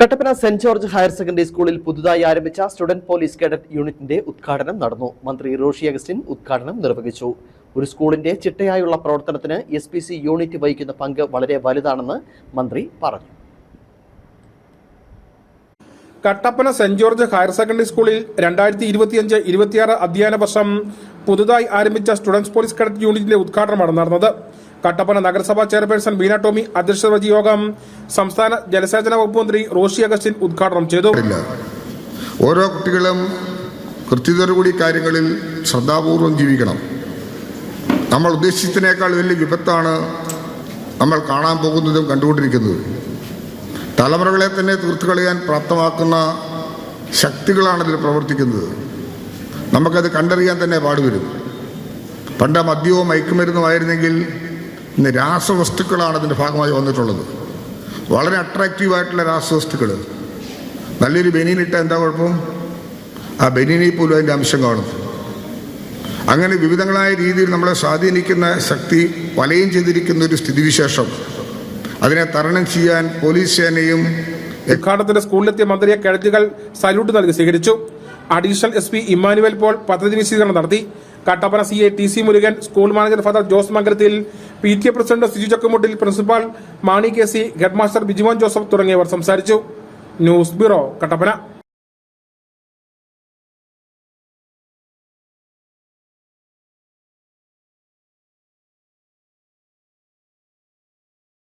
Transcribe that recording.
Kattappana Saint George higher secondary സ്കൂളിൽ പുതുതായി ആരംഭിച്ച സ്റ്റുഡന്റ് പോലീസ് കേഡറ്റ് യൂണിറ്റിന്റെ ഉദ്ഘാടനം നടന്നു. മന്ത്രി റോഷി അഗസ്റ്റിൻ ഉദ്ഘാടനം നിർവഹിച്ചു. ഒരു സ്കൂളിന്റെ ചിട്ടയായുള്ള പ്രവർത്തനത്തിന് എസ് പി സി യൂണിറ്റ് വഹിക്കുന്ന പങ്ക് വളരെ വലുതാണെന്ന് മന്ത്രി പറഞ്ഞു. Kattappana saint George higher secondary സ്കൂളിൽ രണ്ടായിരത്തി ഇരുപത്തിയഞ്ച് ഇരുപത്തിയാറ് അധ്യയന വർഷം പുതുതായി ആരംഭിച്ച സ്റ്റുഡൻസ് പോലീസ് കേഡറ്റ് യൂണിറ്റിന്റെ ഉദ്ഘാടനമാണ് നടന്നത്. കട്ടപ്പന നഗരസഭാ ചെയർപേഴ്സൺ ബീന ടോമി അധ്യക്ഷത യോഗം സംസ്ഥാന ജലസേചന വകുപ്പ് മന്ത്രി റോഷി അഗസ്റ്റിൻ ഉദ്ഘാടനം ചെയ്തു. ഓരോ കുട്ടികളും കൃത്യതയോടുകൂടി കാര്യങ്ങളിൽ ശ്രദ്ധാപൂർവം ജീവിക്കണം. നമ്മൾ ഉദ്ദേശിച്ചതിനേക്കാൾ വലിയ വിപത്താണ് നമ്മൾ കാണാൻ പോകുന്നതും കണ്ടുകൊണ്ടിരിക്കുന്നത്. തലമുറകളെ തന്നെ തീർത്തു കളയാൻ പ്രാപ്തമാക്കുന്ന ശക്തികളാണ് ഇതിൽ പ്രവർത്തിക്കുന്നത്. നമുക്കത് കണ്ടറിയാൻ തന്നെ പാടുവരും. പണ്ട് മദ്യവും മയക്കുമരുന്നുമായിരുന്നെങ്കിൽ ഇന്ന് രാസവസ്തുക്കളാണ് അതിന്റെ ഭാഗമായി വന്നിട്ടുള്ളത്. വളരെ അട്രാക്റ്റീവായിട്ടുള്ള രാസവസ്തുക്കൾ നല്ലൊരു ബനിയനിട്ട എന്താ കുഴപ്പം? ആ ബനിയനിൽ പോലും അതിന്റെ അംശം കാണും. അങ്ങനെ വിവിധങ്ങളായ രീതിയിൽ നമ്മളെ സ്വാധീനിക്കുന്ന ശക്തി വലയം ചെയ്തിരിക്കുന്ന ഒരു സ്ഥിതിവിശേഷം. അതിനെ തരണം ചെയ്യാൻ പോലീസ് സേനയും ഉദ്ഘാടനത്തിന് സ്കൂളിലെത്തിയ മന്ത്രിയെ കേഡറ്റുകൾ സല്യൂട്ട് നൽകി സ്വീകരിച്ചു. Additional S P Emmanuel Paul പദ്ധതി വിശദീകരണം നടത്തി. Kattappana C A T C Murugan school manager father Jose Mangalathil P T A president Siju Chakkumuttil principal Mani K C headmaster Bijimon Joseph തുടങ്ങിയവർ സംസാരിച്ചു. News bureau Kattappana